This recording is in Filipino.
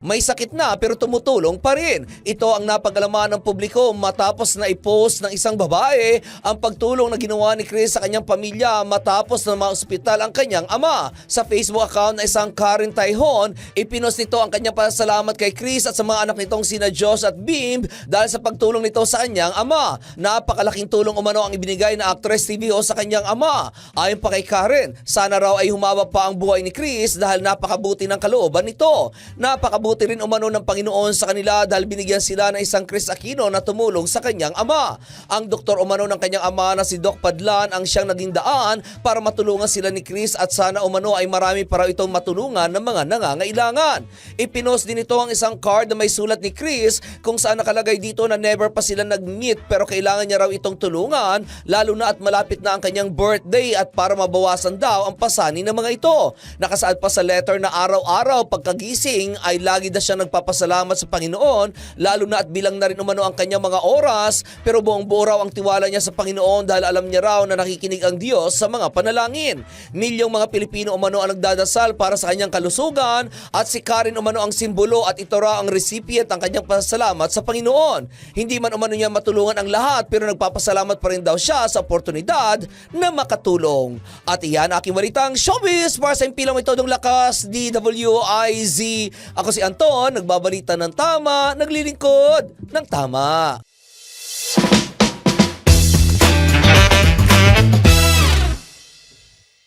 May sakit na pero tumutulong pa rin. Ito ang napagalaman ng publiko matapos na i-post ng isang babae ang pagtulong na ginawa ni Chris sa kanyang pamilya matapos na maospital ang kanyang ama. Sa Facebook account na isang Karen Taihon, ipinost nito ang kanyang pasalamat kay Chris at sa mga anak nitong sina Josh at Bim dahil sa pagtulong nito sa kanyang ama. Napakalaking tulong umano ang ibinigay na actress TVO sa kanyang ama. Ayon pa kay Karen, sana raw ay humawa pa ang buhay ni Chris dahil napakabuti ng kalooban nito. Napakabuti rin umano ng Panginoon sa kanila dahil binigyan sila ng isang Chris Aquino na tumulong sa kanyang ama. Ang doktor umano ng kanyang ama na si Doc Padlan ang siyang naging daan para matulungan sila ni Chris at sana umano ay marami pa raw itong matulungan ng mga nangangailangan. Ipinost din ito ang isang card na may sulat ni Chris kung saan nakalagay dito na never pa sila nag-meet pero kailangan niya raw itong tulungan lalo na at malapit na ang kanyang birthday at para mabawasan daw ang pasani ng mga ito. Nakasaad pa sa letter na araw-araw pagkagising ay lagi na siya nagpapasalamat sa Panginoon lalo na at bilang na rin umano ang kanyang mga oras pero buong buo raw ang tiwala niya sa Panginoon dahil alam niya raw na nakikinig ang Diyos sa mga panalangin. Milyong mga Pilipino umano ang nagdadasal para sa kanyang kalusugan at si Karen umano ang simbolo at ito raw ang recipient ang kanyang pasalamat sa Panginoon. Hindi man umano niya matulungan ang lahat pero nagpapasalamat pa rin daw siya sa oportunidad na makatulong. At iyan aking balitang showbiz para sa impilang may todong lakas DWIZ. Ako si Anton, nagbabalita ng tama, naglilingkod ng tama.